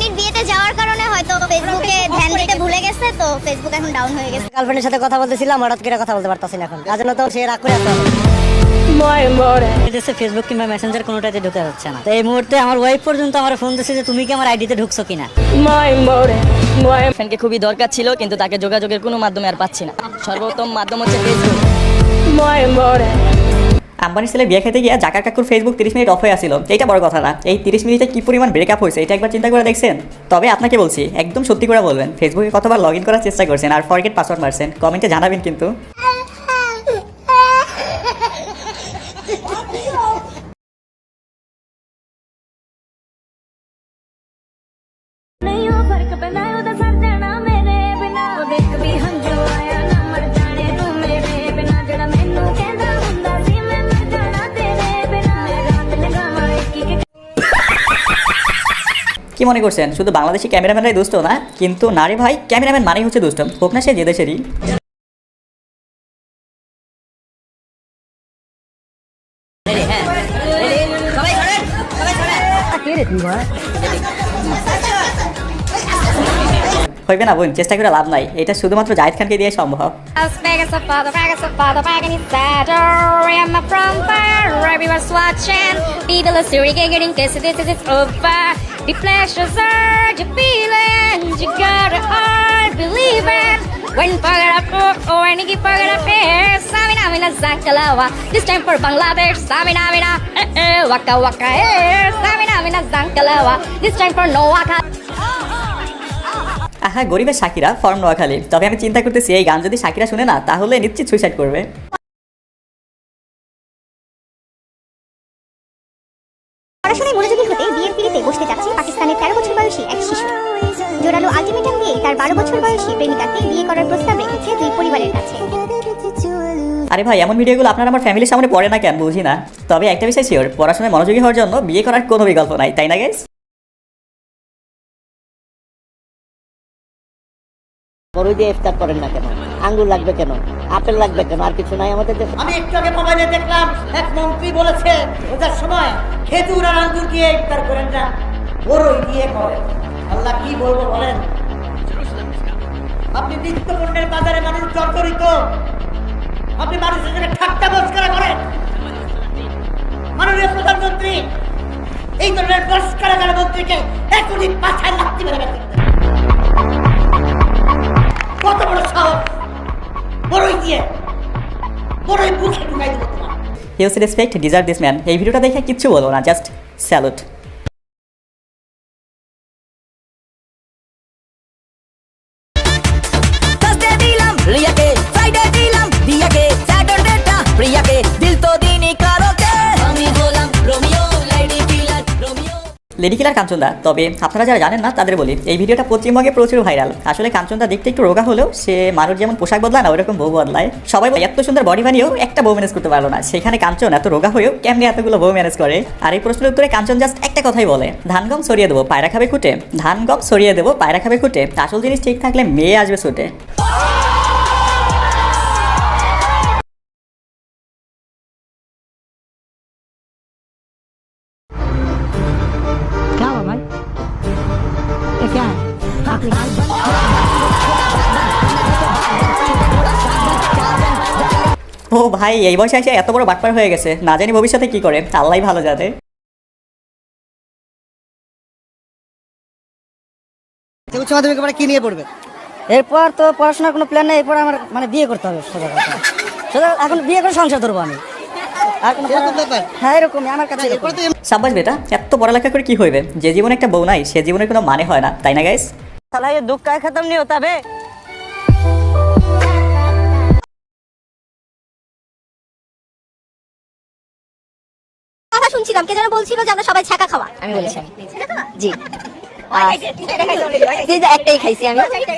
রানীর বিয়েতে যাওয়ার কারণে হয়তো ফেসবুকে ধ্যান দিতে ভুলে গেছে তো ফেসবুক এখন ডাউন হয়ে গেছে। গার্লফ্রেন্ডের সাথে কথা বলতেছিলাম হঠাৎ করে কথা বলতে পারতাছি না এখন তো সে রাগ করে আসতে ফেসবুক কিংবা মেসেঞ্জার কোনোটাতে ঢুকে যাচ্ছে না। তো এই মুহূর্তে আমার ওয়াইফ পর্যন্ত আমার ফোন দিচ্ছে যে তুমি কি আমার আইডিতে ঢুকছো কিনা? ফ্রেন্ডকে খুবই দরকার ছিল কিন্তু তাকে যোগাযোগের কোনো মাধ্যমে আর পাচ্ছি না। সর্বোত্তম মাধ্যম হচ্ছে ফেসবুক আম্বানির ছেলে বিয়ে খেতে গিয়ে জাকার কাকুর ফেসবুক তিরিশ মিনিট অফ হয়ে আসছিল এইটা বড় কথা না। এই তিরিশ মিনিটে কি পরিমাণ ব্রেকআপ হয়েছে, এটা একবার চিন্তা করে দেখছেন? তবে আপনাকে বলছি, একদম সত্যি করে বলবেন ফেসবুকে কতবার লগ ইন করার চেষ্টা করছেন, আর ফরগেট পাসওয়ার্ড মারছেন কমেন্টে জানাবেন কিন্তু। কি মনে করছেন? শুধু বাংলাদেশি ক্যামেরাম্যানরাই দুষ্ট না, কিন্তু নারী ভাই ক্যামেরাম্যান মানেই হচ্ছে দুষ্ট। হোক না সে যে দেশেরই। হইবে না বোন, চেষ্টা করে লাভ নাই। এটা শুধুমাত্র জাহিদ খানকে দিয়ে সম্ভব। The pleasures are you feeling, you gotta all believe it. When Pagara oh, when you Pagara fair, Samina Mina Zankalawa. This time for Bangladesh, Samina Mina, eh, eh, Waka Waka, eh, Samina Mina Zankalawa. This time for Noaka. আহা গরিবের Shakira form Noakhali তবে আমি চিন্তা করতেছি এই গান যদি Shakira শুনে না তাহলে নিশ্চিত সুইসাইড করবে বসতে যাচ্ছে পাকিস্তানের তেরো বছর বয়সী এক শিশু। জোরালো আলটিমেটাম দিয়ে তার বারো বছর বয়সী প্রেমিকাকে বিয়ে করার প্রস্তাব রেখেছে দুই পরিবারের কাছে। আরে ভাই এমন ভিডিওগুলো আপনার আমার ফ্যামিলির সামনে পড়ে না কেন? বুঝি না। তবে একটা বিষয় শিওর পড়াশোনায় মনোযোগী হওয়ার জন্য বিয়ে করার কোনো বিকল্প নাই তাই না গেস বড়ই দিয়ে ইফতার করেন না কেন? আঙ্গুর লাগবে কেন? আপেল লাগবে কেন? আর কিছু নাই আমাদের দেশে। আমি একটু আগে মোবাইলে দেখলাম এক মন্ত্রী বলেছে ওটার সময় খেজুর আর আঙ্গুর দিয়ে ইফতার করেন না বড়ই দিয়ে করেন। আল্লাহ কি বলব বলেন? আপনি নিত্য পণ্যের বাজারে মানুষ জর্জরিত। আপনি মানুষের সঙ্গে ঠাট্টা বস্করা করেন। মাননীয় প্রধানমন্ত্রী, এই ধরনের বস্করাগার মন্ত্রীকে এখনই পাছায় লাগতে মেরে huge respect deserve this man এই ভিডিওটা দেখে কিচ্ছু বলব না জাস্ট স্যালুট লেডি কিলার কাঞ্চনদা, তবে আপনারা যারা জানেন না, তাদের বলি, এই ভিডিওটা পশ্চিমবঙ্গে প্রচুর ভাইরাল। আসলে কাঞ্চনদা দেখতে একটু রোগা হলেও সে মানুষ যেমন পোশাক বদলায় না, ওরকম বউ বদলায়। সবাই এত সুন্দর বডি বানিয়েও একটা বউ ম্যানেজ করতে পারল না। সেখানে কাঞ্চন এত রোগা হয়েও কেমনি এতগুলো বউ ম্যানেজ করে? আর এই প্রশ্নের উত্তরে কাঞ্চন জাস্ট একটা কথাই বলে, ধান, গম সরিয়ে দেবো, পায়রা খাবে খুঁটে। ধান, গম সরিয়ে দেবো, পায়রা খাবে খুঁটে। আসল জিনিস ঠিক থাকলে মেয়ে আসবে ছুটে। ও ভাই এই বয়সে এসে এত বড় বাটপার হয়ে গেছে। না জানি ভবিষ্যতে কি করে। আল্লাহ ভালো যাতে। উচ্চ মাধ্যমিক পরে কি নিয়ে পড়বে? এরপর তো পড়াশোনার কোনো প্ল্যান নেই এরপর আমার মানে বিয়ে করতে হবে সোজা কথা। সোজা এখন বিয়ে করে সংসার ধরবো আমি? হ্যাঁ সাব্বাস বেটা এত পড়ালেখা করে কি হইবে? যে জীবনে একটা বউ নাই সে জীবনের কোনো মানে হয় না তাই না গাইস साला ये दुख का खत्म नहीं होता बे কথা শুনছিলাম কে যেন বলছিল যে আমরা সবাই ছাকা খাওয়া আমি বলেছি জি আহ, এই যে একটাই খাইছি আমি তো এটা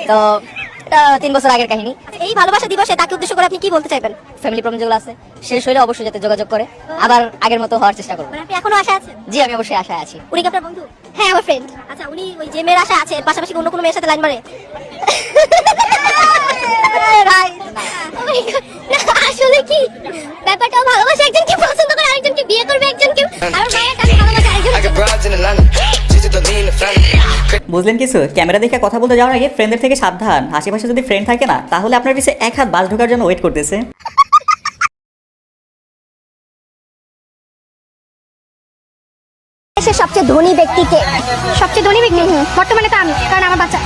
তিন বছর আগের কাহিনী। এই ভালোবাসা দিবসে তাকে উদ্দেশ্য করে আপনি কি বলতে চাইবেন? ফ্যামিলি প্রবলেম যেগুলো আছে শেষ হইলে অবশ্যই যাতে যোগাযোগ করে। আবার আগের মতো হওয়ার চেষ্টা করব মানে আপনি এখনও আশা আছেন? জি আমি অবশ্যই আশায় আছি। উনি কি আপনার বন্ধু? হ্যাঁ আমার ফ্রেন্ড আচ্ছা উনি ওই যে মেয়ের আশা আছে পাশাপাশি অন্য কোনো মেয়ের সাথে লাইন মারে? আসলে কি? ব্যাপারটা ভালোবাসা একজনকে পছন্দ করে আরেকজনকে বিয়ে করবে একজনকে। আর মায়ের কাছে ভালোবাসা I বুঝলেন কিছু? ক্যামেরা দেখে কথা বলতে যাওয়ার আগে ফ্রেন্ডদের থেকে সাবধান। আশেপাশে যদি ফ্রেন্ড থাকে না তাহলে আপনার পিছে এক হাত বাস ঢোকার জন্য ওয়েট করতেছে। দেশের সবচেয়ে ধনী ব্যক্তিকে সবচেয়ে ধনী ব্যক্তি? বর্তমানে তো আমি কারণ আমার বাচ্চা।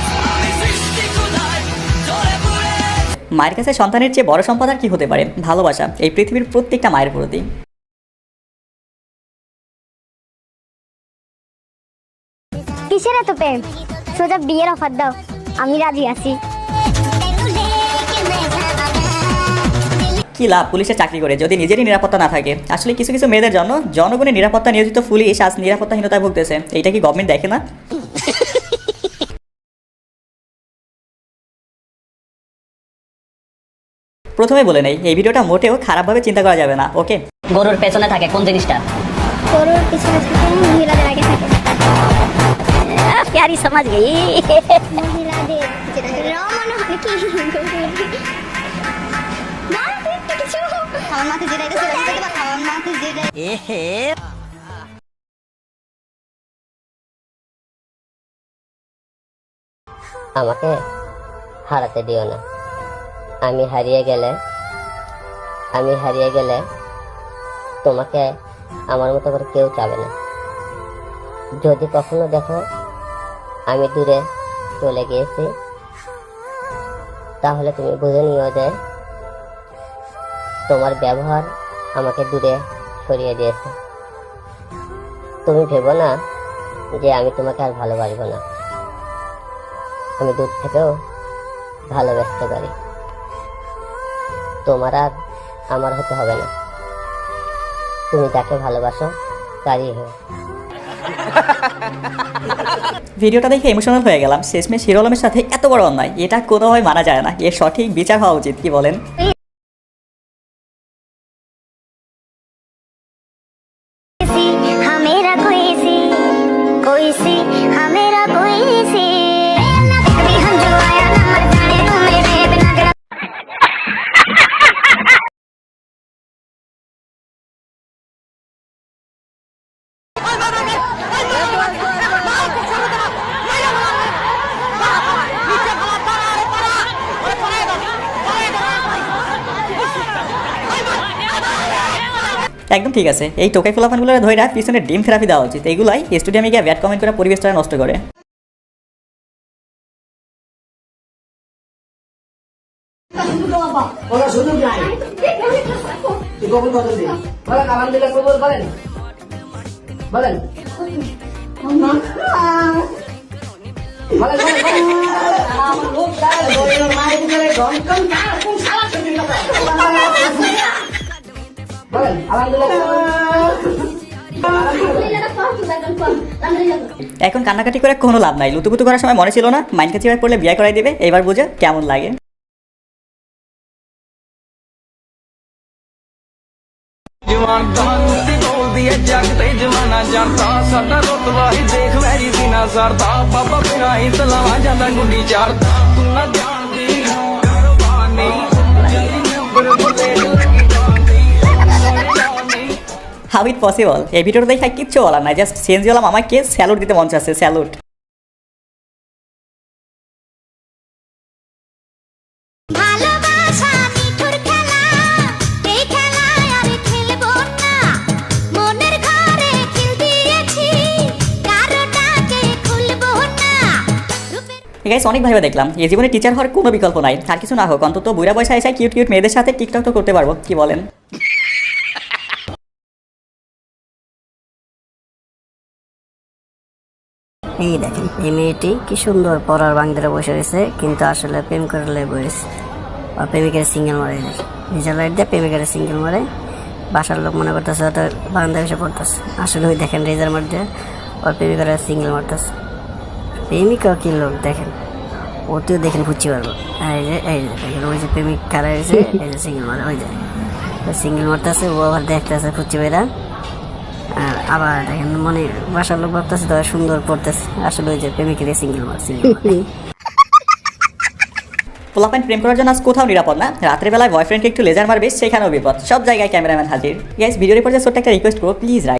মায়ের কাছে সন্তানের চেয়ে বড় সম্পদ আর কি হতে পারে? ভালোবাসা এই পৃথিবীর প্রত্যেকটা মায়ের প্রতি। কিসের এত প্রেম সোজা বিয়ের অফার দাও। আমি রাজি আছি। কি লাভ পুলিশের চাকরি করে যদি নিজেরই নিরাপত্তা না থাকে? আসলে কিছু কিছু মেয়েদের জন্য জনগণের নিরাপত্তা নিয়োজিত পুলিশ আজ নিরাপত্তাহীনতায় ভুগতেছে। এইটা কি গভর্নমেন্ট দেখে না? প্রথমে বলে নেই এই ভিডিওটা মোটেও খারাপভাবে চিন্তা করা যাবে না ওকে? গরুর পেছনে থাকে কোন জিনিসটা? গরুর পিছনে থাকে মহিলাদের আগে থাকে। আমার যেটা এটা আমার মাথায় যেটা এহে আমাকে হারাতে দিও না। আমি হারিয়ে গেলে আমি হারিয়ে গেলে তোমাকে আমার মতো করে কেউ চাবে না। যদি কখনো দেখো আমি দূরে চলে গিয়েছি, তাহলে তুমি বুঝে নিও যে তোমার ব্যবহার আমাকে দূরে সরিয়ে দিয়েছে। তুমি ভেবো না যে আমি তোমাকে আর ভালোবাসবো না। আমি দূর থেকেও ভালোবাসতে পারি। তোমার আর আমার হতে হবে না। তুমি যাকে ভালোবাসো, তারই হোক ভিডিওটা দেখে ইমোশনাল হয়ে গেলাম শেষমেশ হিরো সাথে এত বড় অন্যায় এটা কোনোভাবে মানা যায় না এর সঠিক বিচার হওয়া উচিত কি বলেন Oh, my God. একদম ঠিক আছে। এই টোকাই ফলাফানগুলো ধরে রাখ, পিছনে ডিম থেরাপি দেওয়া উচিত। এইগুলাই স্টুডিয়ামে গিয়ে ব্যাট কমেন্ট করে পরিবেশটা নষ্ট করে। বলেন বলেন বলেন। বলেন আলহামদুলিল্লাহ এখন কান্নাকাটি করে কোনো লাভ নাই লুতুপুতু করার সময় মনে ছিল না মাইন্ড কাছে পড়লে বিয়ে করাই দিবে এবার বুঝে কেমন লাগে ਜਵਾਨ ਦੀ ਬੋਲਦੀ ਐ ਜੱਗ ਤੇ ਜਵਾਨਾ ਜਾਣਦਾ ਸਾਡਾ ਰੁਤਬਾ ਹੀ ਦੇਖ ਮੈਰੀ ਬਿਨਾ ਸਰਦਾ ਬਾਬਾ ਬਿਨਾ ਹੀ ਤਲਾਵਾ ਜਾਂਦਾ ਗੁੱਡੀ ਚਾਰਦਾ ਤੂੰ ਨਾ হাউ ইট পসিবল এই ভিডিওটা দেখে কিচ্ছু বলার নাই জাস্ট সিএনজি হলাম আমাকে স্যালুট দিতে মন চাচ্ছে স্যালুট গাইস অনেক ভাবে দেখলাম এই জীবনে টিচার হওয়ার কোনো বিকল্প নাই। আর কিছু না হোক অন্তত বুড়া বয়সে এসে কিউট কিউট মেয়েদের সাথে টিকটক তো করতে পারব কি বলেন? এই দেখেন, এই মেয়েটি কি সুন্দর পড়ার বাংলাদেশে বসে রয়েছে, কিন্তু আসলে প্রেম করলে বয়স আর প্রেমিকের সিঙ্গেল মারে দেখে নিজের লাইট দিয়ে প্রেমিকের সিঙ্গেল মারে, বাসার লোক মনে করতেছে হয়তো বারান্দায় বসে পড়তেছে। আসলে ওই দেখেন, রেজার মধ্যে ওর প্রেমিকের সিঙ্গেল মারতেছে। প্রেমিকা কি লোক দেখেন, ওতেও দেখেন ফুচি পারব এই যে এই যে দেখেন, ওই যে প্রেমিক খারাপ হয়েছে, এই যে সিঙ্গেল মারে, ওই যে। সিঙ্গেল মারতেছে, ও আবার দেখতেছে ফুচি বেড়া আবার দেখেন মনে বাসার লোক ভাবতেছে তো সুন্দর পড়তেছে আসলে ওই যে প্রেমিকের সিঙ্গেল সিঙ্গেল প্রেম করার জন্য আজ কোথাও নিরাপদ না? রাত্রে বেলায় বয়ফ্রেন্ডকে একটু লেজার মারবে, সেখানেও বিপদ। সব জায়গায় ক্যামেরাম্যান হাজির। গাইস ভিডিওর পর ছোট্ট একটা রিকোয়েস্ট করব প্লিজ রাইট